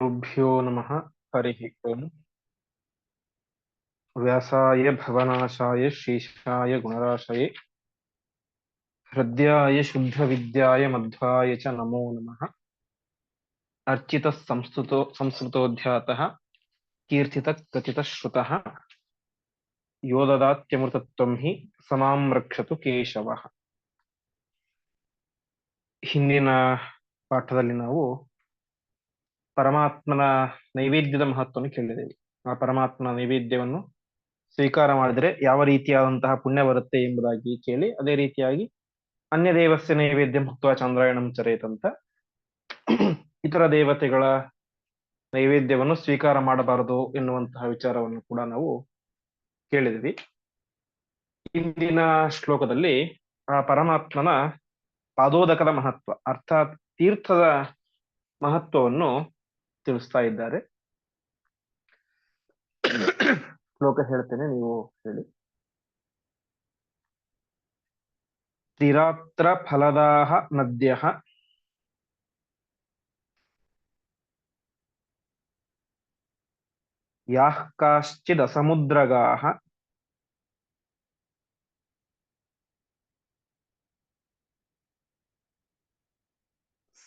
गुरुभ्यो नमः हरिः ओम् व्यासाय भवनाशाय श्रीशाय गुणराशये हृद्याय शुद्धविद्याय मध्वाय च नमो नमः अर्चितः संस्तुतो संस्कृतोऽध्यातः कीर्तितः कथितः श्रुतः यो ददात्यमृतत्वं हि समां ರಕ್ಷತು ಕೇಶವಃ ಹಿಂದಿನ ಪಾಠದಲ್ಲಿ ನಾವು ಪರಮಾತ್ಮನ ನೈವೇದ್ಯದ ಮಹತ್ವವನ್ನು ಕೇಳಿದ್ದೇವೆ. ಆ ಪರಮಾತ್ಮನ ನೈವೇದ್ಯವನ್ನು ಸ್ವೀಕಾರ ಮಾಡಿದರೆ ಯಾವ ರೀತಿಯಾದಂತಹ ಪುಣ್ಯ ಬರುತ್ತೆ ಎಂಬುದಾಗಿ ಕೇಳಿ, ಅದೇ ರೀತಿಯಾಗಿ ಅನ್ಯ ದೇವಸ್ಯ ನೈವೇದ್ಯ ಮುಕ್ತ ಚಂದ್ರಾಯಣಂ ಚರೇತಂತ ಇತರ ದೇವತೆಗಳ ನೈವೇದ್ಯವನ್ನು ಸ್ವೀಕಾರ ಮಾಡಬಾರದು ಎನ್ನುವಂತಹ ವಿಚಾರವನ್ನು ಕೂಡ ನಾವು ಕೇಳಿದ್ವಿ ಇಂದಿನ ಶ್ಲೋಕದಲ್ಲಿ ಆ ಪರಮಾತ್ಮನ ಪಾದೋದಕದ ಮಹತ್ವ, ಅರ್ಥಾತ್ ತೀರ್ಥದ ಮಹತ್ವವನ್ನು ತಿಳಿಸ್ತಾ ಇದ್ದಾರೆ. ಶ್ಲೋಕ ಹೇಳ್ತೇನೆ ನೀವು ಹೇಳಿ. ತಿರಾತ್ರ ಫಲದಾಹ ನದ್ಯ ಯಾಃ ಕಾಶ್ಚಿದಸಮುದ್ರಗಾಃ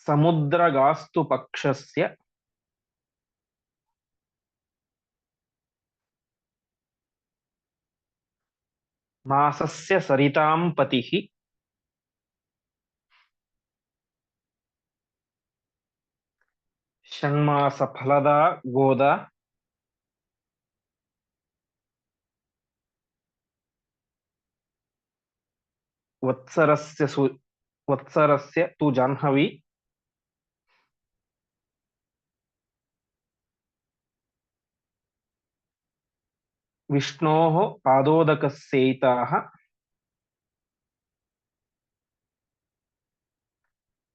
ಸಮುದ್ರಗಾಸ್ತು ಪಕ್ಷಸ್ಯ. ಮಾಸಸ್ಯ ಸರಿತಾಂ ಪತಿಃ ಷಣ್ಮಾಸ ಫಲದ ಗೋದ ವತ್ಸರಸ್ಯ ಸು ವತ್ಸರಸ್ಯ ತು ವಿಷ್ಣೋಃ ಪಾದೋದಕಸ್ಯೈತಾಃ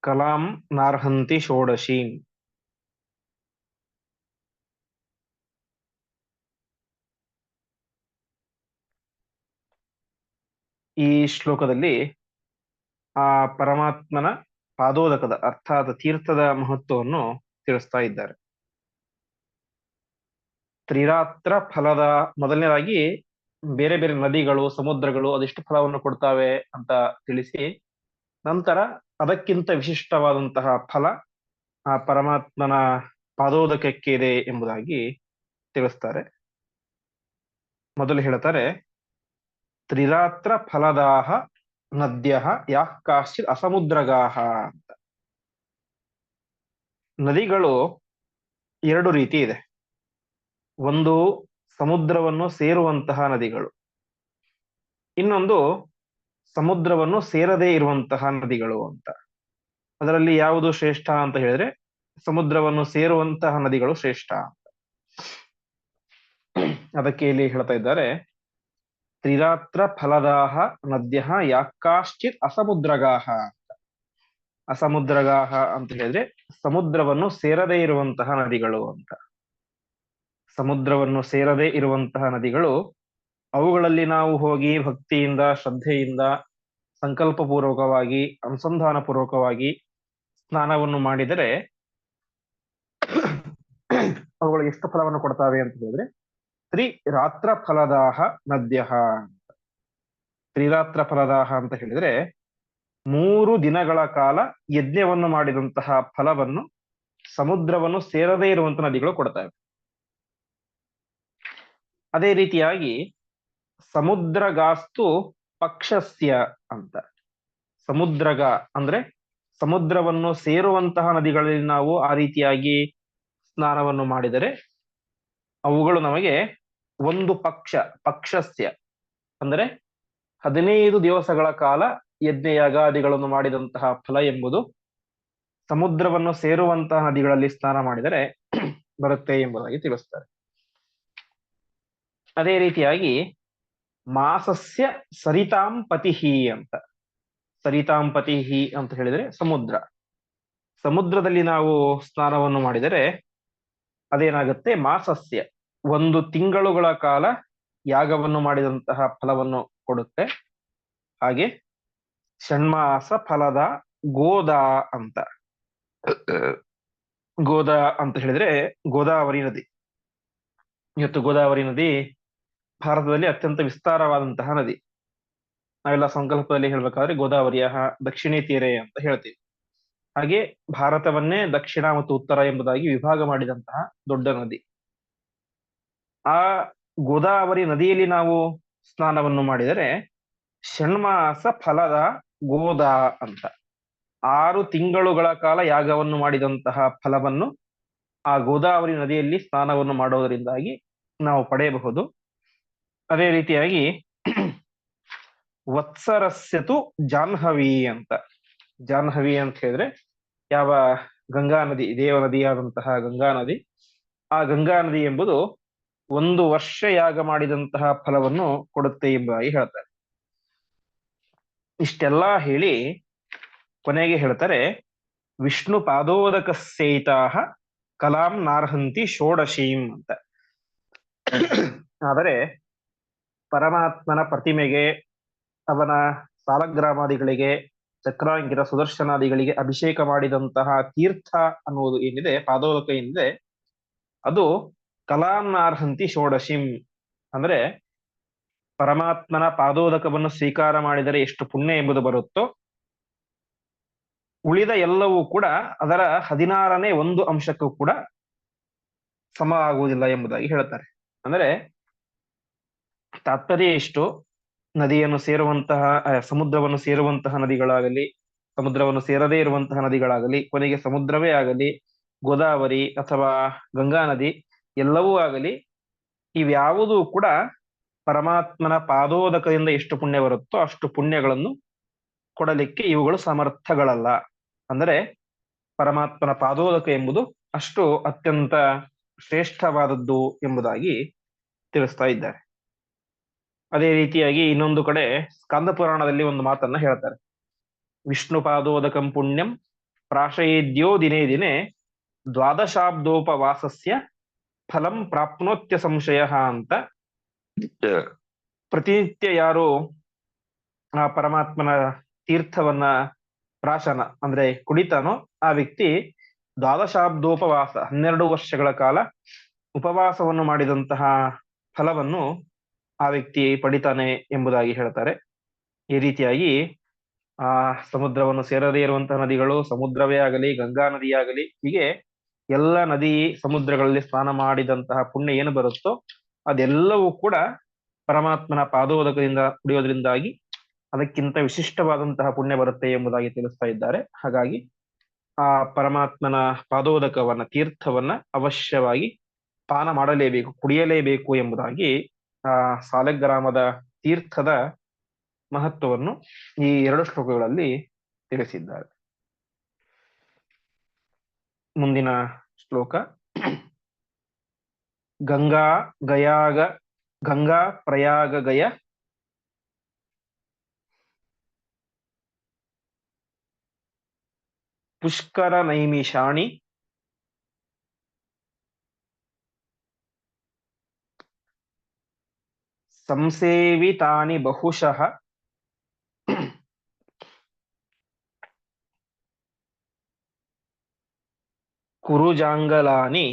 ಕಲಾಂ ನಾರ್ಹಂತಿ ಷೋಡಶೀಂ ಈ ಶ್ಲೋಕದಲ್ಲಿ ಆ ಪರಮಾತ್ಮನ ಪಾದೋದಕದ ಅರ್ಥಾತ್ ತೀರ್ಥದ ಮಹತ್ವವನ್ನು ತಿಳಿಸ್ತಾ ಇದ್ದಾರೆ. ತ್ರಿರಾತ್ರ ಫಲದ ಮೊದಲನೇದಾಗಿ ಬೇರೆ ಬೇರೆ ನದಿಗಳು, ಸಮುದ್ರಗಳು ಅದೆಷ್ಟು ಫಲವನ್ನು ಕೊಡ್ತಾವೆ ಅಂತ ತಿಳಿಸಿ, ನಂತರ ಅದಕ್ಕಿಂತ ವಿಶಿಷ್ಟವಾದಂತಹ ಫಲ ಆ ಪರಮಾತ್ಮನ ಪಾದೋದಕಕ್ಕೆ ಇದೆ ಎಂಬುದಾಗಿ ತಿಳಿಸ್ತಾರೆ. ಮೊದಲು ಹೇಳ್ತಾರೆ, ತ್ರಿರಾತ್ರ ಫಲದಾಹ ನದ್ಯ ಯಾ ಕಾಶ್ಚಿತ್ ಅಸಮುದ್ರಗಾಹ ಅಂತ. ನದಿಗಳು ಎರಡು ರೀತಿ ಇದೆ. ಒಂದು ಸಮುದ್ರವನ್ನು ಸೇರುವಂತಹ ನದಿಗಳು. ಇನ್ನೊಂದು ಸಮುದ್ರವನ್ನು ಸೇರದೇ ಇರುವಂತಹ ನದಿಗಳು ಅಂತ. ಅದರಲ್ಲಿ ಯಾವುದು ಶ್ರೇಷ್ಠ ಅಂತ ಹೇಳಿದ್ರೆ ಸಮುದ್ರವನ್ನು ಸೇರುವಂತಹ ನದಿಗಳು ಶ್ರೇಷ್ಠ ಅಂತ. ಅದಕ್ಕೆ ಇಲ್ಲಿ ಹೇಳ್ತಾ ಇದ್ದಾರೆ, ತ್ರಿರಾತ್ರ ಫಲದಾಹ ನದ್ಯ ಯಾಕಾಶ್ಚಿತ್ ಅಸಮುದ್ರಗಾಹ ಅಸಮುದ್ರಗಾಹ ಅಂತ ಹೇಳಿದ್ರೆ ಸಮುದ್ರವನ್ನು ಸೇರದೇ ಇರುವಂತಹ ನದಿಗಳು ಅಂತ. ಸಮುದ್ರವನ್ನು ಸೇರದೇ ಇರುವಂತಹ ನದಿಗಳು, ಅವುಗಳಲ್ಲಿ ನಾವು ಹೋಗಿ ಭಕ್ತಿಯಿಂದ, ಶ್ರದ್ಧೆಯಿಂದ ಸಂಕಲ್ಪ ಪೂರ್ವಕವಾಗಿ ಅನುಸಂಧಾನ ಸ್ನಾನವನ್ನು ಮಾಡಿದರೆ ಅವುಗಳು ಎಷ್ಟು ಫಲವನ್ನು ಕೊಡ್ತಾವೆ ಅಂತ ಹೇಳಿದ್ರೆ ತ್ರಿ ರಾತ್ರ ಫಲದಾಹ ನದ್ಯ ತ್ರಿರಾತ್ರ ಫಲದಾಹ ಅಂತ ಹೇಳಿದ್ರೆ ಮೂರು ದಿನಗಳ ಕಾಲ ಯಜ್ಞವನ್ನು ಮಾಡಿದಂತಹ ಫಲವನ್ನು ಸಮುದ್ರವನ್ನು ಸೇರದೇ ಇರುವಂತಹ ನದಿಗಳು ಕೊಡ್ತವೆ ಅದೇ ರೀತಿಯಾಗಿ ಸಮುದ್ರಗಾಸ್ತು ಪಕ್ಷಸ್ಯ ಅಂತ. ಸಮುದ್ರಗ ಅಂದ್ರೆ ಸಮುದ್ರವನ್ನು ಸೇರುವಂತಹ ನದಿಗಳಲ್ಲಿ ನಾವು ಆ ರೀತಿಯಾಗಿ ಸ್ನಾನವನ್ನು ಮಾಡಿದರೆ ಅವುಗಳು ನಮಗೆ ಒಂದು ಪಕ್ಷ, ಪಕ್ಷಸ್ಯ ಅಂದರೆ ಹದಿನೈದು ದಿವಸಗಳ ಕಾಲ ಯಜ್ಞಯಾಗಾದಿಗಳನ್ನು ಮಾಡಿದಂತಹ ಫಲ ಎಂಬುದು ಸಮುದ್ರವನ್ನು ಸೇರುವಂತಹ ನದಿಗಳಲ್ಲಿ ಸ್ನಾನ ಮಾಡಿದರೆ ಬರುತ್ತೆ ಎಂಬುದಾಗಿ ತಿಳಿಸ್ತಾರೆ. ಅದೇ ರೀತಿಯಾಗಿ ಮಾಸಸ್ಯ ಸರಿತಾಂ ಪತಿಹಿ ಅಂತ. ಸರಿತಾಂ ಪತಿಹಿ ಅಂತ ಹೇಳಿದ್ರೆ ಸಮುದ್ರ. ಸಮುದ್ರದಲ್ಲಿ ನಾವು ಸ್ನಾನವನ್ನು ಮಾಡಿದರೆ ಅದೇನಾಗುತ್ತೆ? ಮಾಸಸ್ಯ ಒಂದು ತಿಂಗಳುಗಳ ಕಾಲ ಯಾಗವನ್ನು ಮಾಡಿದಂತಹ ಫಲವನ್ನು ಕೊಡುತ್ತೆ. ಹಾಗೆ ಷಣ್ಮಾಸ ಫಲದ ಗೋದ ಅಂತ. ಗೋದಾ ಅಂತ ಹೇಳಿದ್ರೆ ಗೋದಾವರಿ ನದಿ. ಇವತ್ತು ಗೋದಾವರಿ ನದಿ ಭಾರತದಲ್ಲಿ ಅತ್ಯಂತ ವಿಸ್ತಾರವಾದಂತಹ ನದಿ. ನಾವೆಲ್ಲ ಸಂಕಲ್ಪದಲ್ಲಿ ಹೇಳ್ಬೇಕಾದ್ರೆ ಗೋದಾವರಿಯ ದಕ್ಷಿಣೇ ತೀರೆ ಅಂತ ಹೇಳ್ತೀವಿ. ಹಾಗೆ ಭಾರತವನ್ನೇ ದಕ್ಷಿಣ ಮತ್ತು ಉತ್ತರ ಎಂಬುದಾಗಿ ವಿಭಾಗ ಮಾಡಿದಂತಹ ದೊಡ್ಡ ನದಿ. ಆ ಗೋದಾವರಿ ನದಿಯಲ್ಲಿ ನಾವು ಸ್ನಾನವನ್ನು ಮಾಡಿದರೆ ಷಣ್ಮಾಸ ಫಲದ ಗೋದಾ ಅಂತ. ಆರು ತಿಂಗಳುಗಳ ಕಾಲ ಯಾಗವನ್ನು ಮಾಡಿದಂತಹ ಫಲವನ್ನು ಆ ಗೋದಾವರಿ ನದಿಯಲ್ಲಿ ಸ್ನಾನವನ್ನು ಮಾಡುವುದರಿಂದಾಗಿ ನಾವು ಪಡೆಯಬಹುದು. ಅದೇ ರೀತಿಯಾಗಿ ವತ್ಸರಸ್ಯತು ಜಾಹ್ನವಿ ಅಂತ. ಜಾಹ್ನವಿ ಅಂತ ಹೇಳಿದ್ರೆ ಯಾವ ಗಂಗಾ ನದಿ, ದೇವ ನದಿಯಾದಂತಹ ಗಂಗಾ ನದಿ. ಆ ಗಂಗಾ ನದಿ ಎಂಬುದು ಒಂದು ವರ್ಷ ಯಾಗ ಮಾಡಿದಂತಹ ಫಲವನ್ನು ಕೊಡುತ್ತೆ ಎಂಬುದಾಗಿ ಹೇಳ್ತಾರೆ. ಇಷ್ಟೆಲ್ಲಾ ಹೇಳಿ ಕೊನೆಗೆ ಹೇಳ್ತಾರೆ, ವಿಷ್ಣು ಪಾದೋದಕ ಸೇತಾಹ ಕಲಾಂ ನಾರ್ಹಂತಿ ಷೋಡಶೀಂ ಅಂತ. ಆದರೆ ಪರಮಾತ್ಮನ ಪ್ರತಿಮೆಗೆ, ಅವನ ಸಾಲಗ್ರಾಮಾದಿಗಳಿಗೆ, ಚಕ್ರಾಂಗಿರ ಸುದರ್ಶನಾದಿಗಳಿಗೆ ಅಭಿಷೇಕ ಮಾಡಿದಂತಹ ತೀರ್ಥ ಅನ್ನುವುದು ಏನಿದೆ ಪಾದೋಲಕ ಏನಿದೆ, ಅದು ಕಲಾಂನಾರ್ಹಂತಿ ಷೋಡಶಿಂ. ಅಂದ್ರೆ ಪರಮಾತ್ಮನ ಪಾದೋದಕವನ್ನು ಸ್ವೀಕಾರ ಮಾಡಿದರೆ ಎಷ್ಟು ಪುಣ್ಯ ಎಂಬುದು ಬರುತ್ತೋ, ಉಳಿದ ಎಲ್ಲವೂ ಕೂಡ ಅದರ ಹದಿನಾರನೇ ಒಂದು ಅಂಶಕ್ಕೂ ಕೂಡ ಸಮ ಆಗುವುದಿಲ್ಲ ಎಂಬುದಾಗಿ ಹೇಳ್ತಾರೆ. ಅಂದ್ರೆ ತಾತ್ಪರ್ಯ ಎಷ್ಟು ನದಿಯನ್ನು ಸೇರುವಂತಹ ಸಮುದ್ರವನ್ನು ಸೇರುವಂತಹ ನದಿಗಳಾಗಲಿ, ಸಮುದ್ರವನ್ನು ಸೇರದೇ ಇರುವಂತಹ ನದಿಗಳಾಗಲಿ, ಕೊನೆಗೆ ಸಮುದ್ರವೇ ಆಗಲಿ, ಗೋದಾವರಿ ಅಥವಾ ಗಂಗಾ ನದಿ ಎಲ್ಲವೂ ಆಗಲಿ, ಇವ್ಯಾವುದೂ ಕೂಡ ಪರಮಾತ್ಮನ ಪಾದೋದಕದಿಂದ ಎಷ್ಟು ಪುಣ್ಯ ಬರುತ್ತೋ ಅಷ್ಟು ಪುಣ್ಯಗಳನ್ನು ಕೊಡಲಿಕ್ಕೆ ಇವುಗಳು ಸಮರ್ಥಗಳಲ್ಲ. ಅಂದರೆ ಪರಮಾತ್ಮನ ಪಾದೋದಕ ಎಂಬುದು ಅಷ್ಟು ಅತ್ಯಂತ ಶ್ರೇಷ್ಠವಾದದ್ದು ಎಂಬುದಾಗಿ ತಿಳಿಸ್ತಾ ಇದ್ದಾರೆ. ಅದೇ ರೀತಿಯಾಗಿ ಇನ್ನೊಂದು ಕಡೆ ಸ್ಕಂದ ಪುರಾಣದಲ್ಲಿ ಒಂದು ಮಾತನ್ನ ಹೇಳ್ತಾರೆ. ವಿಷ್ಣು ಪಾದೋದಕಂ ಪುಣ್ಯಂ ಪ್ರಾಶಯೇದ್ಯೋ ದಿನೇ ದಿನೇ ದ್ವಾದಶಾಬ್ದೋಪವಾಸಸ್ಯ ಫಲಂ ಪ್ರಾಪ್ನೋತ್ಯ ಸಂಶಯ ಅಂತ. ಪ್ರತಿನಿತ್ಯ ಯಾರು ಆ ಪರಮಾತ್ಮನ ತೀರ್ಥವನ್ನ ಪ್ರಾಶನ ಅಂದ್ರೆ ಕುಡಿತಾನೋ ಆ ವ್ಯಕ್ತಿ ದ್ವಾದಶಾಬ್ದೋಪವಾಸ ಹನ್ನೆರಡು ವರ್ಷಗಳ ಕಾಲ ಉಪವಾಸವನ್ನು ಮಾಡಿದಂತಹ ಫಲವನ್ನು ಆ ವ್ಯಕ್ತಿ ಪಡಿತಾನೆ ಎಂಬುದಾಗಿ ಹೇಳ್ತಾರೆ. ಈ ರೀತಿಯಾಗಿ, ಆ ಸಮುದ್ರವನ್ನು ಸೇರದೇ ಇರುವಂತಹ ನದಿಗಳು ಸಮುದ್ರವೇ ಆಗಲಿ, ಗಂಗಾ ನದಿಯಾಗಲಿ ಹೀಗೆ ಎಲ್ಲ ನದಿ ಸಮುದ್ರಗಳಲ್ಲಿ ಸ್ನಾನ ಮಾಡಿದಂತಹ ಪುಣ್ಯ ಏನು ಬರುತ್ತೋ ಅದೆಲ್ಲವೂ ಕೂಡ ಪರಮಾತ್ಮನ ಪಾದೋದಕದಿಂದ ಕುಡಿಯೋದ್ರಿಂದಾಗಿ ಅದಕ್ಕಿಂತ ವಿಶಿಷ್ಟವಾದಂತಹ ಪುಣ್ಯ ಬರುತ್ತೆ ಎಂಬುದಾಗಿ ತಿಳಿಸ್ತಾ ಇದ್ದಾರೆ. ಹಾಗಾಗಿ ಆ ಪರಮಾತ್ಮನ ಪಾದೋದಕವನ್ನ, ತೀರ್ಥವನ್ನ ಅವಶ್ಯವಾಗಿ ಪಾನ ಮಾಡಲೇಬೇಕು, ಕುಡಿಯಲೇಬೇಕು ಎಂಬುದಾಗಿ ಆ, ಸಾಲಗ್ರಾಮದ ತೀರ್ಥದ ಮಹತ್ವವನ್ನು ಈ ಎರಡು ಶ್ಲೋಕಗಳಲ್ಲಿ ತಿಳಿಸಿದ್ದಾರೆ. ಮುಂದಿನ ಶ್ಲೋಕ. ಗಂಗಾ ಗಯಾಗ, ಗಂಗಾ ಪ್ರಯಾಗ ಗಯ. ಪುಷ್ಕರ ನೈಮಿಷಾಣಿ. ಸಂಸೇವಿತಾನಿ ಬಹುಶಃ ಕುರುಜಾಂಗಲಾನಿ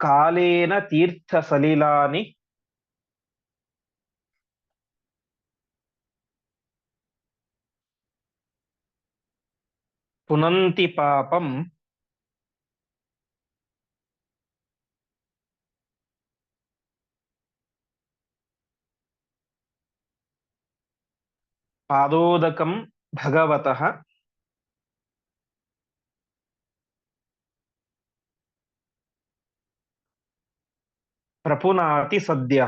ಕಾಲೇನ ತೀರ್ಥ ಸಲಿಲಾನಿ ಪುನಂತಿ ಪಾಪಂ ಪಾದೋದಕಂ ಭಗವತಃ ಪ್ರಪುನಾತಿ ಸದ್ಯ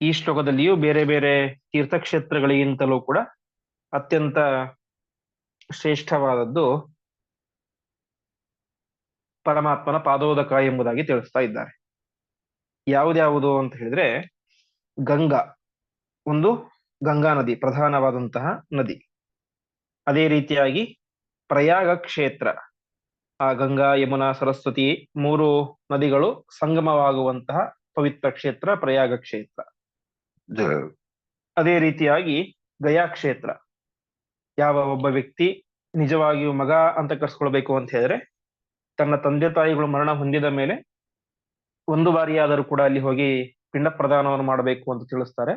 ಈ ಶ್ಲೋಕದಲ್ಲಿಯೂ ಬೇರೆ ಬೇರೆ ತೀರ್ಥಕ್ಷೇತ್ರಗಳಿಗಿಂತಲೂ ಕೂಡ ಅತ್ಯಂತ ಶ್ರೇಷ್ಠವಾದದ್ದು ಪರಮಾತ್ಮನ ಪಾದೋದಕ ಎಂಬುದಾಗಿ ತಿಳಿಸ್ತಾ ಇದ್ದಾರೆ. ಯಾವುದ್ಯಾವುದು ಅಂತ ಹೇಳಿದ್ರೆ ಗಂಗಾ ಒಂದು ಗಂಗಾ ನದಿ ಪ್ರಧಾನವಾದಂತಹ ನದಿ. ಅದೇ ರೀತಿಯಾಗಿ ಪ್ರಯಾಗ ಕ್ಷೇತ್ರ. ಆ ಗಂಗಾ ಯಮುನಾ ಸರಸ್ವತಿ ಮೂರು ನದಿಗಳು ಸಂಗಮವಾಗುವಂತಹ ಪವಿತ್ರ ಕ್ಷೇತ್ರ ಪ್ರಯಾಗ ಕ್ಷೇತ್ರ. ಅದೇ ರೀತಿಯಾಗಿ ಗಯಾ ಕ್ಷೇತ್ರ. ಯಾವ ಒಬ್ಬ ವ್ಯಕ್ತಿ ನಿಜವಾಗಿಯೂ ಮಗ ಅಂತ ಕರ್ಸ್ಕೊಳ್ಬೇಕು ಅಂತ ಹೇಳಿದ್ರೆ ತನ್ನ ತಂದೆ ತಾಯಿಗಳು ಮರಣ ಹೊಂದಿದ ಮೇಲೆ ಒಂದು ಬಾರಿಯಾದರೂ ಕೂಡ ಅಲ್ಲಿ ಹೋಗಿ ಪಿಂಡ ಪ್ರದಾನವನ್ನು ಮಾಡಬೇಕು ಅಂತ ತಿಳಿಸ್ತಾರೆ.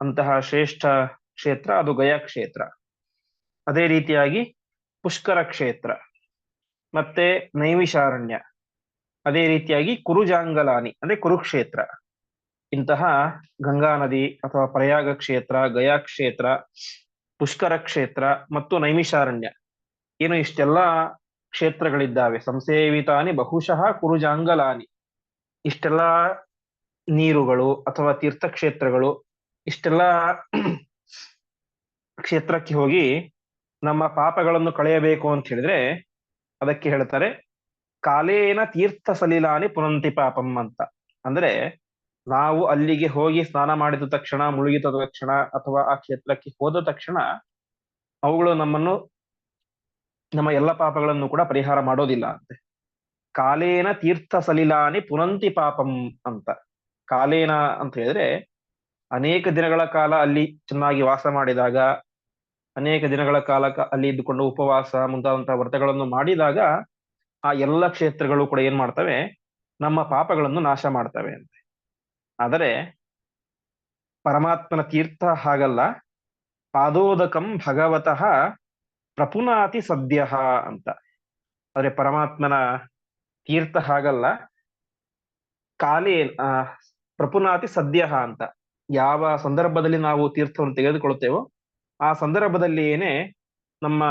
ಅಂತಹ ಶ್ರೇಷ್ಠ ಕ್ಷೇತ್ರ ಅದು ಗಯಾ ಕ್ಷೇತ್ರ. ಅದೇ ರೀತಿಯಾಗಿ ಪುಷ್ಕರ ಕ್ಷೇತ್ರ. ಮತ್ತೆ ನೈಮಿಷಾರಣ್ಯ. ಅದೇ ರೀತಿಯಾಗಿ ಕುರುಜಾಂಗಲಾನಿ, ಅಂದ್ರೆ ಕುರುಕ್ಷೇತ್ರ. ಇಂತಹ ಗಂಗಾ ನದಿ ಅಥವಾ ಪ್ರಯಾಗ ಕ್ಷೇತ್ರ, ಗಯಾ ಕ್ಷೇತ್ರ, ಪುಷ್ಕರ ಕ್ಷೇತ್ರ ಮತ್ತು ನೈಮಿಷಾರಣ್ಯ. ಏನು ಇಷ್ಟೆಲ್ಲ ಕ್ಷೇತ್ರಗಳಿದ್ದಾವೆ. ಸಂಸೇವಿತಾನಿ ಬಹುಶಃ ಕುರುಜಾಂಗಲಾನಿ. ಇಷ್ಟೆಲ್ಲ ನೀರುಗಳು ಅಥವಾ ತೀರ್ಥಕ್ಷೇತ್ರಗಳು, ಇಷ್ಟೆಲ್ಲ ಕ್ಷೇತ್ರಕ್ಕೆ ಹೋಗಿ ನಮ್ಮ ಪಾಪಗಳನ್ನು ಕಳೆಯಬೇಕು ಅಂತ ಹೇಳಿದ್ರೆ ಅದಕ್ಕೆ ಹೇಳ್ತಾರೆ, ಕಾಲೇನ ತೀರ್ಥ ಸಲೀಲಾನಿ ಪುನಂತಿ ಪಾಪಂ ಅಂತ. ಅಂದ್ರೆ ನಾವು ಅಲ್ಲಿಗೆ ಹೋಗಿ ಸ್ನಾನ ಮಾಡಿದ ತಕ್ಷಣ, ಮುಳುಗಿದ ತಕ್ಷಣ ಅಥವಾ ಆ ಕ್ಷೇತ್ರಕ್ಕೆ ಹೋದ ತಕ್ಷಣ, ಅವುಗಳು ನಮ್ಮನ್ನು ನಮ್ಮ ಎಲ್ಲ ಪಾಪಗಳನ್ನು ಕೂಡ ಪರಿಹಾರ ಮಾಡೋದಿಲ್ಲ ಅಂತೆ. ಕಾಲೇನ ತೀರ್ಥ ಸಲಿಲಾನಿ ಪುನಂತಿ ಪಾಪಂ ಅಂತ. ಕಾಲೇನ ಅಂತ ಹೇಳಿದ್ರೆ, ಅನೇಕ ದಿನಗಳ ಕಾಲ ಅಲ್ಲಿ ಚೆನ್ನಾಗಿ ವಾಸ ಮಾಡಿದಾಗ, ಅನೇಕ ದಿನಗಳ ಕಾಲ ಅಲ್ಲಿ ಇದ್ದುಕೊಂಡು ಉಪವಾಸ ಮುಂತಾದಂತಹ ವ್ರತಗಳನ್ನು ಮಾಡಿದಾಗ, ಆ ಎಲ್ಲ ಕ್ಷೇತ್ರಗಳು ಕೂಡ ಏನ್ ಮಾಡ್ತವೆ? ನಮ್ಮ ಪಾಪಗಳನ್ನು ನಾಶ ಮಾಡ್ತವೆ ಅಂತೆ. ಆದರೆ, ಪರಮಾತ್ಮನ ತೀರ್ಥ ಹಾಗಲ್ಲ. ಪಾದೋದಕಂ ಭಗವತಃ ಪ್ರಪುನಾತಿ ಸದ್ಯ ಅಂತ. ಆದ್ರೆ ಪರಮಾತ್ಮನ ತೀರ್ಥ ಹಾಗಲ್ಲ. ಕಾಲೇ ಪ್ರಪುನಾತಿ ಸದ್ಯ ಅಂತ. ಯಾವ ಸಂದರ್ಭದಲ್ಲಿ ನಾವು ತೀರ್ಥವನ್ನು ತೆಗೆದುಕೊಳ್ಳುತ್ತೇವೋ, ಆ ಸಂದರ್ಭದಲ್ಲಿಯೇನೆ ನಮ್ಮ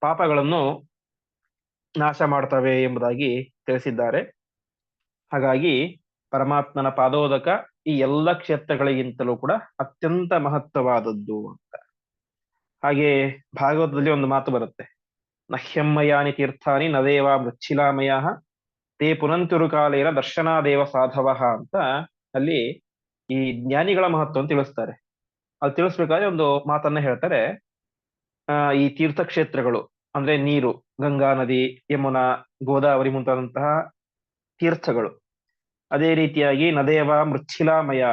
ಪಾಪಗಳನ್ನು ನಾಶ ಮಾಡ್ತವೆ ಎಂಬುದಾಗಿ ತಿಳಿಸಿದ್ದಾರೆ. ಹಾಗಾಗಿ ಪರಮಾತ್ಮನ ಪಾದೋದಕ ಈ ಎಲ್ಲ ಕ್ಷೇತ್ರಗಳಿಗಿಂತಲೂ ಕೂಡ ಅತ್ಯಂತ ಮಹತ್ವವಾದದ್ದು ಅಂತ. ಹಾಗೆ ಭಾಗವತದಲ್ಲಿ ಒಂದು ಮಾತು ಬರುತ್ತೆ. ನಹ್ಯಮ್ಮಯಾನಿ ತೀರ್ಥಾನಿ ನದೇವ ಮೃಚ್ಛಿಲಾಮಯ ತೇ ಪುನಂತಿರು ಕಾಲೇನ ದರ್ಶನಾದೇವ ಸಾಧವ ಅಂತ ಅಲ್ಲಿ ಈ ಜ್ಞಾನಿಗಳ ಮಹತ್ವವನ್ನು ತಿಳಿಸ್ತಾರೆ. ಅಲ್ಲಿ ತಿಳಿಸ್ಬೇಕಾದ್ರೆ ಒಂದು ಮಾತನ್ನ ಹೇಳ್ತಾರೆ. ಆ, ಈ ತೀರ್ಥಕ್ಷೇತ್ರಗಳು ಅಂದ್ರೆ ನೀರು, ಗಂಗಾ ನದಿ, ಯಮುನಾ, ಗೋದಾವರಿ ಮುಂತಾದಂತಹ ತೀರ್ಥಗಳು. ಅದೇ ರೀತಿಯಾಗಿ ನದೇವ ಮೃಚ್ಛಿಲಾಮಯ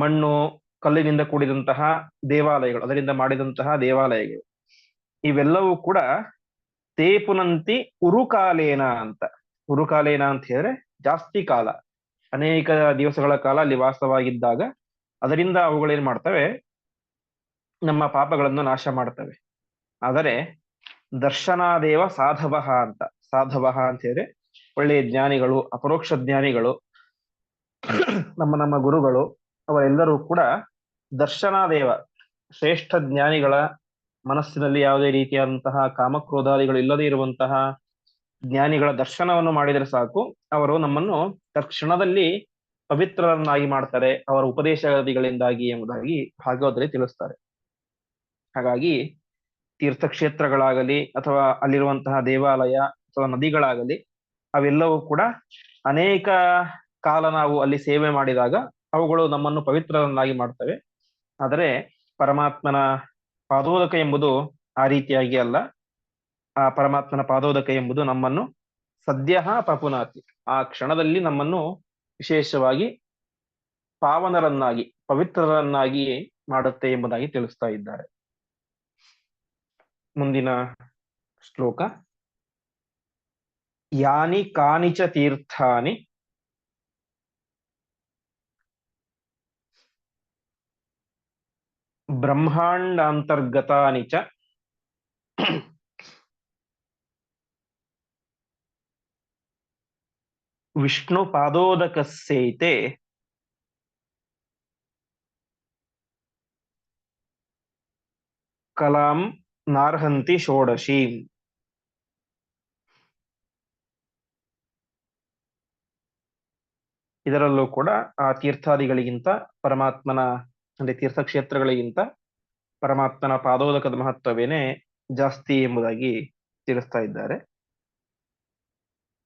ಮಣ್ಣು ಕಲ್ಲಿನಿಂದ ಕೂಡಿದಂತಹ ದೇವಾಲಯಗಳು, ಅದರಿಂದ ಮಾಡಿದಂತಹ ದೇವಾಲಯಗಳು. ಇವೆಲ್ಲವೂ ಕೂಡ ತೇಪುನಂತಿ ಉರುಕಾಲೇನ ಅಂತ. ಉರುಕಾಲೇನ ಅಂತ ಹೇಳಿದ್ರೆ ಜಾಸ್ತಿ ಕಾಲ, ಅನೇಕ ದಿವಸಗಳ ಕಾಲ ಅಲ್ಲಿ ವಾಸವಾಗಿದ್ದಾಗ ಅದರಿಂದ ಅವುಗಳೇನ್ ಮಾಡ್ತವೆ? ನಮ್ಮ ಪಾಪಗಳನ್ನು ನಾಶ ಮಾಡ್ತವೆ. ಆದರೆ ದರ್ಶನಾದೇವ ಸಾಧವ ಅಂತ. ಸಾಧವ ಅಂತ ಹೇಳಿದ್ರೆ ಒಳ್ಳೆಯ ಜ್ಞಾನಿಗಳು, ಅಪರೋಕ್ಷ ಜ್ಞಾನಿಗಳು, ನಮ್ಮ ನಮ್ಮ ಗುರುಗಳು ಅವರೆಲ್ಲರೂ ಕೂಡ ದರ್ಶನಾದೇವ, ಶ್ರೇಷ್ಠ ಜ್ಞಾನಿಗಳ ಮನಸ್ಸಿನಲ್ಲಿ ಯಾವುದೇ ರೀತಿಯಾದಂತಹ ಕಾಮಕ್ರೋಧಾದಿಗಳು ಇಲ್ಲದೆ ಇರುವಂತಹ ಜ್ಞಾನಿಗಳ ದರ್ಶನವನ್ನು ಮಾಡಿದರೆ ಸಾಕು. ಅವರು ನಮ್ಮನ್ನು ತಕ್ಷಣದಲ್ಲಿ ಪವಿತ್ರರನ್ನಾಗಿ ಮಾಡ್ತಾರೆ, ಅವರ ಉಪದೇಶಗಳಿಂದಾಗಿ ಎಂಬುದಾಗಿ ಭಾಗವತದಲ್ಲಿ ತಿಳಿಸ್ತಾರೆ. ಹಾಗಾಗಿ ತೀರ್ಥಕ್ಷೇತ್ರಗಳಾಗಲಿ ಅಥವಾ ಅಲ್ಲಿರುವಂತಹ ದೇವಾಲಯ ಅಥವಾ ನದಿಗಳಾಗಲಿ, ಅವೆಲ್ಲವೂ ಕೂಡ ಅನೇಕ ಕಾಲ ನಾವು ಅಲ್ಲಿ ಸೇವೆ ಮಾಡಿದಾಗ ಅವುಗಳು ನಮ್ಮನ್ನು ಪವಿತ್ರರನ್ನಾಗಿ ಮಾಡ್ತವೆ ಆದರೆ ಪರಮಾತ್ಮನ ಪಾದೋದಕ ಎಂಬುದು ಆ ರೀತಿಯಾಗಿ ಅಲ್ಲ. ಆ ಪರಮಾತ್ಮನ ಪಾದೋದಕ ಎಂಬುದು ನಮ್ಮನ್ನು ಸದ್ಯ ಪಪುನಾತಿ. ಆ ಕ್ಷಣದಲ್ಲಿ ನಮ್ಮನ್ನು ವಿಶೇಷವಾಗಿ ಪಾವನರನ್ನಾಗಿ, ಪವಿತ್ರರನ್ನಾಗಿ ಮಾಡುತ್ತೆ ಎಂಬುದಾಗಿ ತಿಳಿಸ್ತಾ ಇದ್ದಾರೆ. ಮುಂದಿನ ಶ್ಲೋಕ. ಯಾನಿ ಕಾನಿಚ ತೀರ್ಥಾನಿ ಬ್ರಹ್ಮಾಂಡಾಂತರ್ಗತಾನಿ ಚ. ವಿಷ್ಣು ಪಾದೋದಕಸ್ಯೈತೆ ಕಲಾಂ ನಾರ್ಹಂತಿ ಷೋಡಶೀಂ. ಇದರಲ್ಲೂ ಕೂಡ ಆ ತೀರ್ಥಾದಿಗಳಿಗಿಂತ ಪರಮಾತ್ಮನ ಅಂದ್ರೆ ತೀರ್ಥಕ್ಷೇತ್ರಗಳಿಗಿಂತ ಪರಮಾತ್ಮನ ಪಾದೋದಕದ ಮಹತ್ವವೇನೆ ಜಾಸ್ತಿ ಎಂಬುದಾಗಿ ತಿಳಿಸ್ತಾ ಇದ್ದಾರೆ.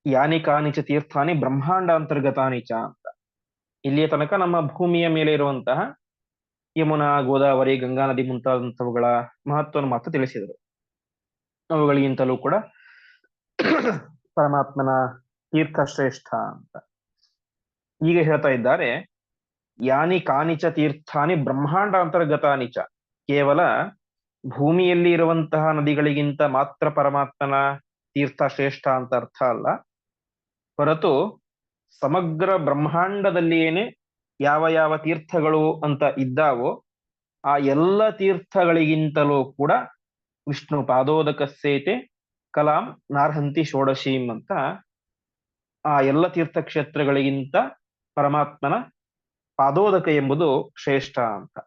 ಯಾನಿ ಕಾನಿಚ ತೀರ್ಥಾನಿ ಬ್ರಹ್ಮಾಂಡ ಅಂತರ್ಗತಾನಿ ಚ ಅಂತ. ಇಲ್ಲಿಯ ತನಕ ನಮ್ಮ ಭೂಮಿಯ ಮೇಲೆ ಇರುವಂತಹ ಯಮುನಾ, ಗೋದಾವರಿ, ಗಂಗಾ ನದಿ ಮುಂತಾದಂಥವುಗಳ ಮಹತ್ವವನ್ನು ಮಾತ್ರ ತಿಳಿಸಿದರು. ಅವುಗಳಿಗಿಂತಲೂ ಕೂಡ ಪರಮಾತ್ಮನ ತೀರ್ಥ ಶ್ರೇಷ್ಠ ಅಂತ. ಈಗ ಹೇಳ್ತಾ ಇದ್ದಾರೆ ಯಾನಿ ಕಾನಿಚ ತೀರ್ಥಾನಿ ಬ್ರಹ್ಮಾಂಡ ಅಂತರ್ಗತಾನಿ ಚ. ಕೇವಲ ಭೂಮಿಯಲ್ಲಿ ಇರುವಂತಹ ನದಿಗಳಿಗಿಂತ ಮಾತ್ರ ಪರಮಾತ್ಮನ ತೀರ್ಥ ಶ್ರೇಷ್ಠ ಅಂತ ಅರ್ಥ ಅಲ್ಲ. ಹೊರತು ಸಮಗ್ರ ಬ್ರಹ್ಮಾಂಡದಲ್ಲಿಯೇನೆ ಯಾವ ಯಾವ ತೀರ್ಥಗಳು ಅಂತ ಇದ್ದಾವೋ ಆ ಎಲ್ಲ ತೀರ್ಥಗಳಿಗಿಂತಲೂ ಕೂಡ ವಿಷ್ಣು ಪಾದೋದಕ ಸೇತೆ ಕಲಾಂ ನಾರ್ಹಂತಿ ಷೋಡಶೀಂ ಅಂತ ಆ ಎಲ್ಲ ತೀರ್ಥಕ್ಷೇತ್ರಗಳಿಗಿಂತ ಪರಮಾತ್ಮನ ಪಾದೋದಕ ಎಂಬುದು ಶ್ರೇಷ್ಠ ಅಂತ.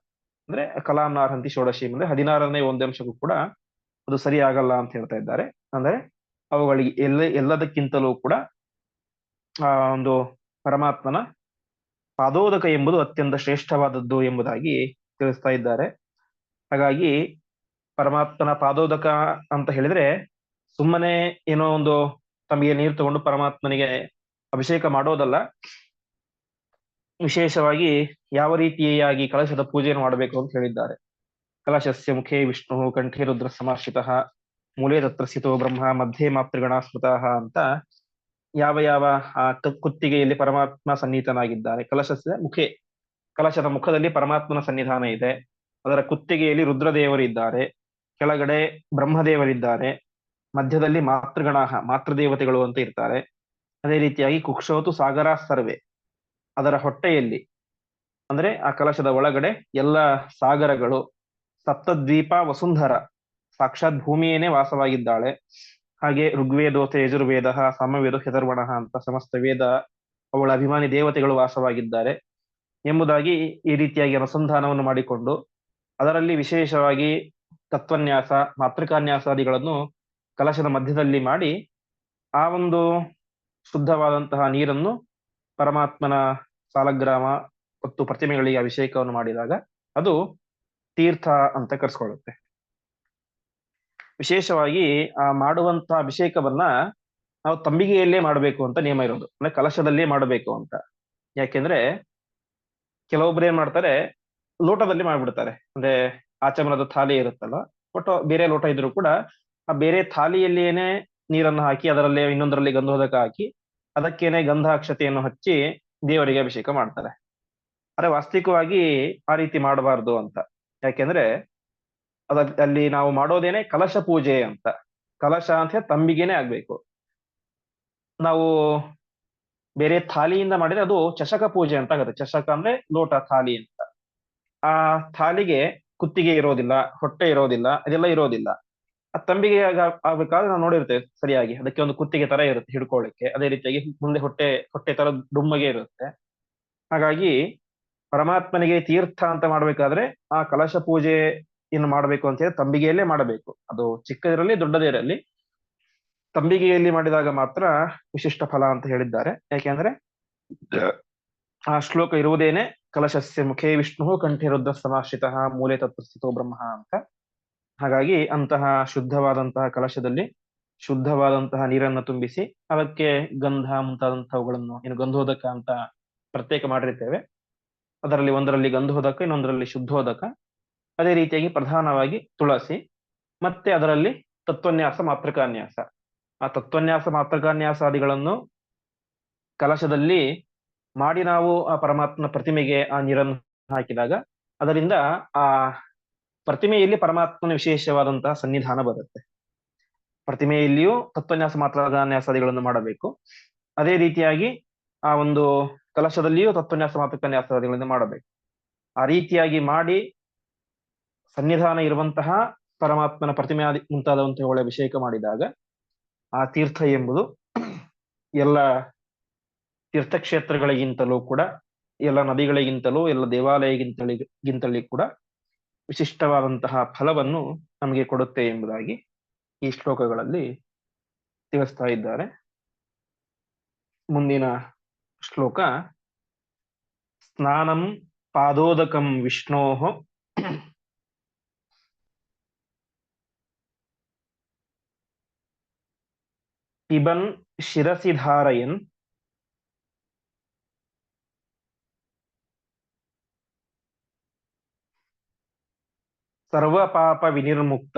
ಅಂದ್ರೆ ಕಲಾಂ ಷೋಡಶಿ ಅಂದ್ರೆ ಹದಿನಾರನೇ ಒಂದಂಶಕ್ಕೂ ಕೂಡ ಅದು ಸರಿ ಆಗಲ್ಲ ಅಂತ ಹೇಳ್ತಾ ಇದ್ದಾರೆ. ಅಂದ್ರೆ ಅವುಗಳಿಗೆ ಎಲ್ಲ, ಎಲ್ಲದಕ್ಕಿಂತಲೂ ಕೂಡ ಆ ಒಂದು ಪರಮಾತ್ಮನ ಪಾದೋದಕ ಎಂಬುದು ಅತ್ಯಂತ ಶ್ರೇಷ್ಠವಾದದ್ದು ಎಂಬುದಾಗಿ ತಿಳಿಸ್ತಾ ಇದ್ದಾರೆ. ಹಾಗಾಗಿ ಪರಮಾತ್ಮನ ಪಾದೋದಕ ಅಂತ ಹೇಳಿದ್ರೆ ಸುಮ್ಮನೆ ಏನೋ ಒಂದು ತಮಗೆ ನೀರು ತಗೊಂಡು ಪರಮಾತ್ಮನಿಗೆ ಅಭಿಷೇಕ ಮಾಡೋದಲ್ಲ ವಿಶೇಷವಾಗಿ ಯಾವ ರೀತಿಯಾಗಿ ಕಲಶದ ಪೂಜೆಯನ್ನು ಮಾಡಬೇಕು ಅಂತ ಹೇಳಿದ್ದಾರೆ. ಕಲಶಸ್ಯ ಮುಖೇ ವಿಷ್ಣು ಕಂಠೇ ರುದ್ರ ಸಮಾಶ್ರಿತ ಮೂಲೆ ತತ್ರ ಸಿತೋ ಬ್ರಹ್ಮ ಮಧ್ಯೆ ಮಾತೃಗಣ ಸ್ಮೃತಃ ಅಂತ ಯಾವ ಯಾವ, ಆ ಕುತ್ತಿಗೆಯಲ್ಲಿ ಪರಮಾತ್ಮ ಸನ್ನಿಹಿತನಾಗಿದ್ದಾನೆ ಕಲಶಸ್ಯ ಮುಖೆ, ಕಲಶದ ಮುಖದಲ್ಲಿ ಪರಮಾತ್ಮನ ಸನ್ನಿಧಾನ ಇದೆ. ಅದರ ಕುತ್ತಿಗೆಯಲ್ಲಿ ರುದ್ರದೇವರಿದ್ದಾರೆ. ಕೆಳಗಡೆ ಬ್ರಹ್ಮದೇವರಿದ್ದಾರೆ. ಮಧ್ಯದಲ್ಲಿ ಮಾತೃಗಣಾಹ, ಮಾತೃದೇವತೆಗಳು ಅಂತ ಇರ್ತಾರೆ. ಅದೇ ರೀತಿಯಾಗಿ ಕುಕ್ಷೋತು ಸಾಗರ ಸರ್ವೆ. ಅದರ ಹೊಟ್ಟೆಯಲ್ಲಿ, ಅಂದ್ರೆ ಆ ಕಲಶದ ಒಳಗಡೆ ಎಲ್ಲ ಸಾಗರಗಳು, ಸಪ್ತದ್ವೀಪ ವಸುಂಧರ, ಸಾಕ್ಷಾತ್ ಭೂಮಿಯೇನೆ ವಾಸವಾಗಿದ್ದಾಳೆ. ಹಾಗೆ ಋಗ್ವೇದೋತ ಯಜುರ್ವೇದ ಸಾಮವೇದ ಹೆದರ್ವಣ ಅಂತ ಸಮಸ್ತ ವೇದ ಅವಳ ಅಭಿಮಾನಿ ದೇವತೆಗಳು ವಾಸವಾಗಿದ್ದಾರೆ. ಎಂಬುದಾಗಿ ಈ ರೀತಿಯಾಗಿ ಅನುಸಂಧಾನವನ್ನು ಮಾಡಿಕೊಂಡು, ಅದರಲ್ಲಿ ವಿಶೇಷವಾಗಿ ತತ್ವನ್ಯಾಸ, ಮಾತೃಕಾನ್ಯಾಸಾದಿಗಳನ್ನು ಕಲಶದ ಮಧ್ಯದಲ್ಲಿ ಮಾಡಿ, ಆ ಒಂದು ಶುದ್ಧವಾದಂತಹ ನೀರನ್ನು ಪರಮಾತ್ಮನ ಸಾಲಗ್ರಾಮ ಮತ್ತು ಪ್ರತಿಮೆಗಳಿಗೆ ಅಭಿಷೇಕವನ್ನು ಮಾಡಿದಾಗ ಅದು ತೀರ್ಥ ಅಂತ ಕರೆಸ್ಕೊಳ್ಳುತ್ತೆ. ವಿಶೇಷವಾಗಿ ಆ ಮಾಡುವಂತ ಅಭಿಷೇಕವನ್ನ ನಾವು ತಂಬಿಗೆಯಲ್ಲೇ ಮಾಡಬೇಕು ಅಂತ ನಿಯಮ ಇರೋದು. ಅಂದ್ರೆ ಕಲಶದಲ್ಲೇ ಮಾಡಬೇಕು ಅಂತ. ಯಾಕೆಂದ್ರೆ ಕೆಲವೊಬ್ರು ಏನ್ ಮಾಡ್ತಾರೆ, ಲೋಟದಲ್ಲಿ ಮಾಡ್ಬಿಡ್ತಾರೆ. ಅಂದ್ರೆ ಆಚಮನದ ಥಾಲಿ ಇರುತ್ತಲ್ಲ ಬಟ್ ಬೇರೆ ಲೋಟ ಇದ್ರು ಕೂಡ ಆ ಬೇರೆ ಥಾಲಿಯಲ್ಲಿಯೇನೆ ನೀರನ್ನು ಹಾಕಿ ಅದರಲ್ಲೇ ಇನ್ನೊಂದರಲ್ಲಿ ಗಂಧೋದಕ ಹಾಕಿ ಅದಕ್ಕೇನೆ ಗಂಧಾಕ್ಷತೆಯನ್ನು ಹಚ್ಚಿ ದೇವರಿಗೆ ಅಭಿಷೇಕ ಮಾಡ್ತಾರೆ. ಆದ್ರೆ ವಾಸ್ತವಿಕವಾಗಿ ಆ ರೀತಿ ಮಾಡಬಾರ್ದು ಅಂತ. ಯಾಕೆಂದ್ರೆ ಅದ ಅಲ್ಲಿ ನಾವು ಮಾಡೋದೇನೆ ಕಲಶ ಪೂಜೆ ಅಂತ. ಕಲಶ ಅಂತ ತಂಬಿಗೆನೆ ಆಗ್ಬೇಕು. ನಾವು ಬೇರೆ ಥಾಲಿಯಿಂದ ಮಾಡಿದ್ರೆ ಅದು ಚಷಕ ಪೂಜೆ ಅಂತ ಆಗುತ್ತೆ. ಚಷಕ ಅಂದ್ರೆ ಲೋಟ ಥಾಲಿ ಅಂತ. ಆ ಥಾಲಿಗೆ ಕುತ್ತಿಗೆ ಇರೋದಿಲ್ಲ, ಹೊಟ್ಟೆ ಇರೋದಿಲ್ಲ, ಅದೆಲ್ಲ ಇರೋದಿಲ್ಲ. ಆ ತಂಬಿಗೆ ಆಗ್ಬೇಕಾದ್ರೆ ನಾವು ನೋಡಿರ್ತೇವೆ ಸರಿಯಾಗಿ. ಅದಕ್ಕೆ ಒಂದು ಕುತ್ತಿಗೆ ತರ ಇರುತ್ತೆ ಹಿಡ್ಕೊಳ್ಳಿಕ್ಕೆ. ಅದೇ ರೀತಿಯಾಗಿ ಮುಂದೆ ಹೊಟ್ಟೆ ಹೊಟ್ಟೆ ತರ ಡುಮ್ಮಗೆ ಇರುತ್ತೆ. ಹಾಗಾಗಿ ಪರಮಾತ್ಮನಿಗೆ ತೀರ್ಥ ಅಂತ ಮಾಡ್ಬೇಕಾದ್ರೆ ಆ ಕಲಶ ಪೂಜೆ ಇನ್ನು ಮಾಡಬೇಕು ಅಂತ ಹೇಳಿ ತಂಬಿಗೆಯಲ್ಲೇ ಮಾಡಬೇಕು. ಅದು ಚಿಕ್ಕದಿರಲಿ ದೊಡ್ಡದಿರಲಿ ತಂಬಿಗೆಯಲ್ಲಿ ಮಾಡಿದಾಗ ಮಾತ್ರ ವಿಶಿಷ್ಟ ಫಲ ಅಂತ ಹೇಳಿದ್ದಾರೆ. ಯಾಕೆಂದ್ರೆ ಆ ಶ್ಲೋಕ ಇರುವುದೇನೆ ಕಲಶಸ್ಯ ಮುಖೇ ವಿಷ್ಣು ಕಂಠೆ ರುದ್ರ ಸಮಾಶ್ರಿತ ಮೂಲೆ ತತ್ವಸ್ಥಿತೋ ಬ್ರಹ್ಮ ಅಂತ. ಹಾಗಾಗಿ ಅಂತಹ ಶುದ್ಧವಾದಂತಹ ಕಲಶದಲ್ಲಿ ಶುದ್ಧವಾದಂತಹ ನೀರನ್ನು ತುಂಬಿಸಿ ಅದಕ್ಕೆ ಗಂಧ ಮುಂತಾದಂತಹವುಗಳನ್ನು ಏನು ಗಂಧೋದಕ ಅಂತ ಪ್ರತ್ಯೇಕ ಮಾಡಿರ್ತೇವೆ. ಅದರಲ್ಲಿ ಒಂದರಲ್ಲಿ ಗಂಧೋದಕ, ಇನ್ನೊಂದರಲ್ಲಿ ಶುದ್ಧೋದಕ. ಅದೇ ರೀತಿಯಾಗಿ ಪ್ರಧಾನವಾಗಿ ತುಳಸಿ, ಮತ್ತೆ ಅದರಲ್ಲಿ ತತ್ವನ್ಯಾಸ, ಮಾತೃಕಾನ್ಯಾಸ. ಆ ತತ್ವನ್ಯಾಸ, ಮಾತೃಕಾನ್ಯಾಸಾದಿಗಳನ್ನು ಕಲಶದಲ್ಲಿ ಮಾಡಿ ನಾವು ಆ ಪರಮಾತ್ಮನ ಪ್ರತಿಮೆಗೆ ಆ ನೀರನ್ನು ಹಾಕಿದಾಗ ಅದರಿಂದ ಆ ಪ್ರತಿಮೆಯಲ್ಲಿ ಪರಮಾತ್ಮನ ವಿಶೇಷವಾದಂತಹ ಸನ್ನಿಧಾನ ಬರುತ್ತೆ. ಪ್ರತಿಮೆಯಲ್ಲಿಯೂ ತತ್ವನ್ಯಾಸ ಮಾತೃಕಾನ್ಯಾಸಾದಿಗಳನ್ನು ಮಾಡಬೇಕು. ಅದೇ ರೀತಿಯಾಗಿ ಆ ಒಂದು ಕಲಶದಲ್ಲಿಯೂ ತತ್ವನ್ಯಾಸ ಮಾತೃಕಾನ್ಯಾಸಾದಿಗಳನ್ನು ಮಾಡಬೇಕು. ಆ ರೀತಿಯಾಗಿ ಮಾಡಿ ಸನ್ನಿಧಾನ ಇರುವಂತಹ ಪರಮಾತ್ಮನ ಪ್ರತಿಮೆ ಆದಿ ಮುಂತಾದಂತಹ ಅಭಿಷೇಕ ಮಾಡಿದಾಗ ಆ ತೀರ್ಥ ಎಂಬುದು ಎಲ್ಲ ತೀರ್ಥಕ್ಷೇತ್ರಗಳಿಗಿಂತಲೂ ಕೂಡ, ಎಲ್ಲ ನದಿಗಳಿಗಿಂತಲೂ, ಎಲ್ಲ ದೇವಾಲಯಗಿಂತಳಿಗಿಂತಲೂ ಕೂಡ ವಿಶಿಷ್ಟವಾದಂತಹ ಫಲವನ್ನು ನಮಗೆ ಕೊಡುತ್ತೆ ಎಂಬುದಾಗಿ ಈ ಶ್ಲೋಕಗಳಲ್ಲಿ ತಿಳಿಸ್ತಾ ಇದ್ದಾರೆ. ಮುಂದಿನ ಶ್ಲೋಕ, ಸ್ನಾನಂ ಪಾದೋದಕಂ ವಿಷ್ಣೋ. ಪಿಬನ್ ಶಿರಸಿ ಧಾರಯನ್ ಸರ್ವಪಾಪ ವಿನಿರ್ಮುಕ್ತ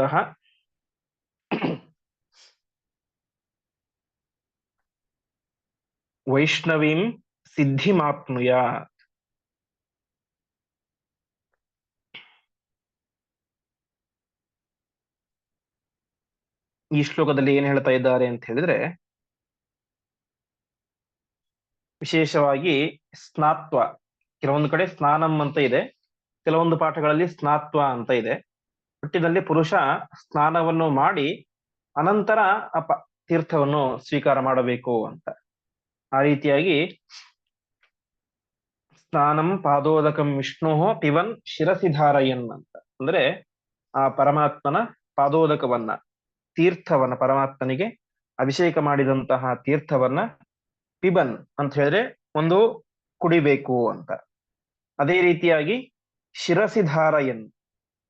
ವೈಷ್ಣವೀಂ ಸಿದ್ಧಿಮಾಪ್ನುಯ ಈ ಶ್ಲೋಕದಲ್ಲಿ ಏನ್ ಹೇಳ್ತಾ ಇದ್ದಾರೆ ಅಂತ ಹೇಳಿದ್ರೆ, ವಿಶೇಷವಾಗಿ ಸ್ನಾತ್ವ, ಕೆಲವೊಂದು ಕಡೆ ಸ್ನಾನಂ ಅಂತ ಇದೆ. ಕೆಲವೊಂದು ಪಾಠಗಳಲ್ಲಿ ಸ್ನಾತ್ವ ಅಂತ ಇದೆ. ಹುಟ್ಟಿನಲ್ಲಿ ಪುರುಷ ಸ್ನಾನವನ್ನು ಮಾಡಿ ಅನಂತರ ಅಪ ತೀರ್ಥವನ್ನು ಸ್ವೀಕಾರ ಮಾಡಬೇಕು ಅಂತ. ಆ ರೀತಿಯಾಗಿ ಸ್ನಾನಂ ಪಾದೋದಕಂ ವಿಷ್ಣು ಪಿವನ್ ಶಿರಸಿಧಾರಯನ್ ಅಂತ. ಅಂದ್ರೆ ಆ ಪರಮಾತ್ಮನ ಪಾದೋದಕವನ್ನ, ತೀರ್ಥವನ್ನ, ಪರಮಾತ್ಮನಿಗೆ ಅಭಿಷೇಕ ಮಾಡಿದಂತಹ ತೀರ್ಥವನ್ನ ಪಿಬನ್ ಅಂತ ಹೇಳಿದ್ರೆ ಒಂದು ಕುಡಿಬೇಕು ಅಂತ. ಅದೇ ರೀತಿಯಾಗಿ ಶಿರಸಿ ಧಾರಯನ್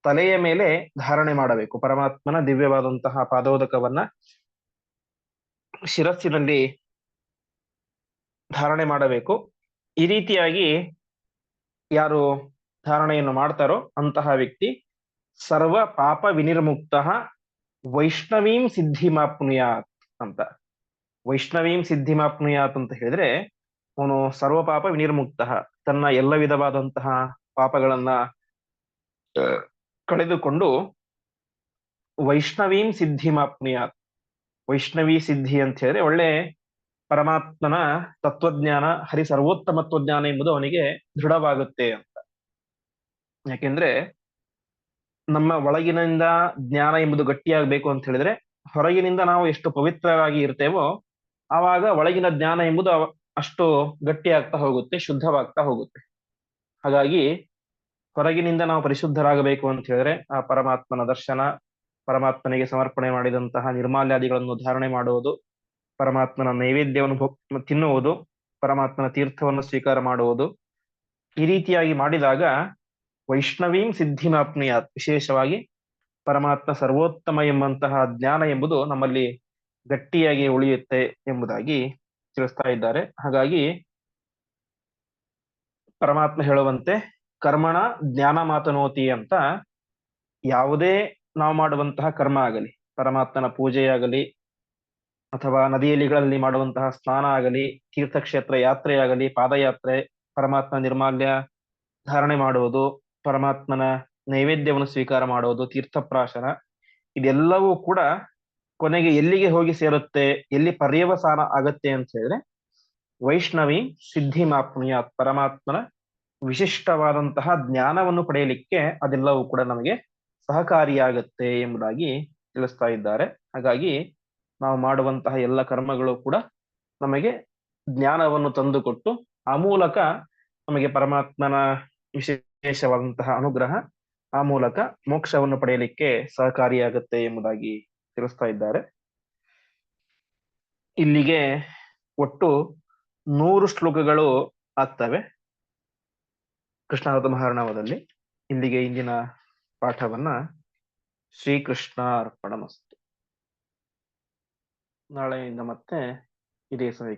ತಲೆಯ ಮೇಲೆ ಧಾರಣೆ ಮಾಡಬೇಕು. ಪರಮಾತ್ಮನ ದಿವ್ಯವಾದಂತಹ ಪಾದೋದಕವನ್ನ ಶಿರಸ್ಸಿನಲ್ಲಿ ಧಾರಣೆ ಮಾಡಬೇಕು. ಈ ರೀತಿಯಾಗಿ ಯಾರು ಧಾರಣೆಯನ್ನು ಮಾಡ್ತಾರೋ ಅಂತಹ ವ್ಯಕ್ತಿ ಸರ್ವ ಪಾಪ ವಿನಿರ್ಮುಕ್ತ ವೈಷ್ಣವೀಂ ಸಿದ್ಧಿಮಾಪ್ನುಯಾತ್ ಅಂತ. ವೈಷ್ಣವೀಂ ಸಿದ್ಧಿಮಾಪ್ನುಯಾತ್ ಅಂತ ಹೇಳಿದ್ರೆ ಅವನು ಸರ್ವ ಪಾಪ ವಿನಿರ್ಮುಕ್ತ ತನ್ನ ಎಲ್ಲ ವಿಧವಾದಂತಹ ಪಾಪಗಳನ್ನ ಕಳೆದುಕೊಂಡು ವೈಷ್ಣವೀಂ ಸಿದ್ಧಿಮಾಪ್ನುಯಾತ್ ವೈಷ್ಣವಿ ಸಿದ್ಧಿ ಅಂತ ಹೇಳಿದ್ರೆ ಒಳ್ಳೆ ಪರಮಾತ್ಮನ ತತ್ವಜ್ಞಾನ, ಹರಿ ಸರ್ವೋತ್ತಮತ್ವ ಜ್ಞಾನ ಎಂಬುದು ಅವನಿಗೆ ದೃಢವಾಗುತ್ತೆ ಅಂತ. ಯಾಕೆಂದ್ರೆ ನಮ್ಮ ಒಳಗಿನಿಂದ ಜ್ಞಾನ ಎಂಬುದು ಗಟ್ಟಿಯಾಗಬೇಕು ಅಂತ ಹೇಳಿದ್ರೆ ಹೊರಗಿನಿಂದ ನಾವು ಎಷ್ಟು ಪವಿತ್ರವಾಗಿ ಇರ್ತೇವೋ ಆವಾಗ ಒಳಗಿನ ಜ್ಞಾನ ಎಂಬುದು ಅಷ್ಟು ಗಟ್ಟಿಯಾಗ್ತಾ ಹೋಗುತ್ತೆ, ಶುದ್ಧವಾಗ್ತಾ ಹೋಗುತ್ತೆ. ಹಾಗಾಗಿ ಹೊರಗಿನಿಂದ ನಾವು ಪರಿಶುದ್ಧರಾಗಬೇಕು ಅಂತ ಹೇಳಿದ್ರೆ ಆ ಪರಮಾತ್ಮನ ದರ್ಶನ, ಪರಮಾತ್ಮನಿಗೆ ಸಮರ್ಪಣೆ ಮಾಡಿದಂತಹ ನಿರ್ಮಾಲ್ಯಾದಿಗಳನ್ನು ಧಾರಣೆ ಮಾಡುವುದು, ಪರಮಾತ್ಮನ ನೈವೇದ್ಯವನ್ನು ತಿನ್ನುವುದು, ಪರಮಾತ್ಮನ ತೀರ್ಥವನ್ನು ಸ್ವೀಕಾರ ಮಾಡುವುದು. ಈ ರೀತಿಯಾಗಿ ಮಾಡಿದಾಗ ವೈಷ್ಣವೀಂ ಸಿದ್ಧಿಮಾಪ್ನಿಯ ವಿಶೇಷವಾಗಿ ಪರಮಾತ್ಮ ಸರ್ವೋತ್ತಮ ಎಂಬಂತಹ ಜ್ಞಾನ ಎಂಬುದು ನಮ್ಮಲ್ಲಿ ಗಟ್ಟಿಯಾಗಿ ಉಳಿಯುತ್ತೆ ಎಂಬುದಾಗಿ ತಿಳಿಸ್ತಾ ಇದ್ದಾರೆ. ಹಾಗಾಗಿ ಪರಮಾತ್ಮ ಹೇಳುವಂತೆ ಕರ್ಮಣ ಜ್ಞಾನ ಮಾತನೋತಿ ಅಂತ ಯಾವುದೇ ನಾವು ಮಾಡುವಂತಹ ಕರ್ಮ ಆಗಲಿ, ಪರಮಾತ್ಮನ ಪೂಜೆಯಾಗಲಿ ಅಥವಾ ನದಿಯಲಿಗಳಲ್ಲಿ ಮಾಡುವಂತಹ ಸ್ನಾನ ಆಗಲಿ, ತೀರ್ಥಕ್ಷೇತ್ರ ಯಾತ್ರೆ ಆಗಲಿ, ಪಾದಯಾತ್ರೆ, ಪರಮಾತ್ಮ ನಿರ್ಮಾಲ್ಯ ಧಾರಣೆ ಮಾಡುವುದು, ಪರಮಾತ್ಮನ ನೈವೇದ್ಯವನ್ನು ಸ್ವೀಕಾರ ಮಾಡುವುದು, ತೀರ್ಥಪ್ರಾಶನ, ಇದೆಲ್ಲವೂ ಕೂಡ ಕೊನೆಗೆ ಎಲ್ಲಿಗೆ ಹೋಗಿ ಸೇರುತ್ತೆ, ಎಲ್ಲಿ ಪರ್ಯವಸಾನ ಆಗತ್ತೆ ಅಂತ ಹೇಳಿದ್ರೆ ವೈಷ್ಣವಿ ಸಿದ್ಧಿ ಮಾಪ್ನಿಯ ಪರಮಾತ್ಮನ ವಿಶಿಷ್ಟವಾದಂತಹ ಜ್ಞಾನವನ್ನು ಪಡೆಯಲಿಕ್ಕೆ ಅದೆಲ್ಲವೂ ಕೂಡ ನಮಗೆ ಸಹಕಾರಿಯಾಗತ್ತೆ ಎಂಬುದಾಗಿ ತಿಳಿಸ್ತಾ ಇದ್ದಾರೆ. ಹಾಗಾಗಿ ನಾವು ಮಾಡುವಂತಹ ಎಲ್ಲ ಕರ್ಮಗಳು ಕೂಡ ನಮಗೆ ಜ್ಞಾನವನ್ನು ತಂದುಕೊಟ್ಟು ಆ ಮೂಲಕ ನಮಗೆ ಪರಮಾತ್ಮನ ವಿಶೇಷವಾದಂತಹ ಅನುಗ್ರಹ, ಆ ಮೂಲಕ ಮೋಕ್ಷವನ್ನು ಪಡೆಯಲಿಕ್ಕೆ ಸಹಕಾರಿಯಾಗುತ್ತೆ ಎಂಬುದಾಗಿ ತಿಳಿಸ್ತಾ ಇದ್ದಾರೆ. ಇಲ್ಲಿಗೆ ಒಟ್ಟು ನೂರು ಶ್ಲೋಕಗಳು ಆಗ್ತವೆ. ಕೃಷ್ಣಾವತ ಮಹಾರಣವದಲ್ಲಿ ಇಂದಿಗೆ ಇಂದಿನ ಪಾಠವನ್ನ ಶ್ರೀಕೃಷ್ಣ ಅರ್ಪಣ ಮಸ್ತು ನಾಳೆಯಿಂದ ಮತ್ತೆ ಇದೇ ಸಮಯಕ್ಕೆ.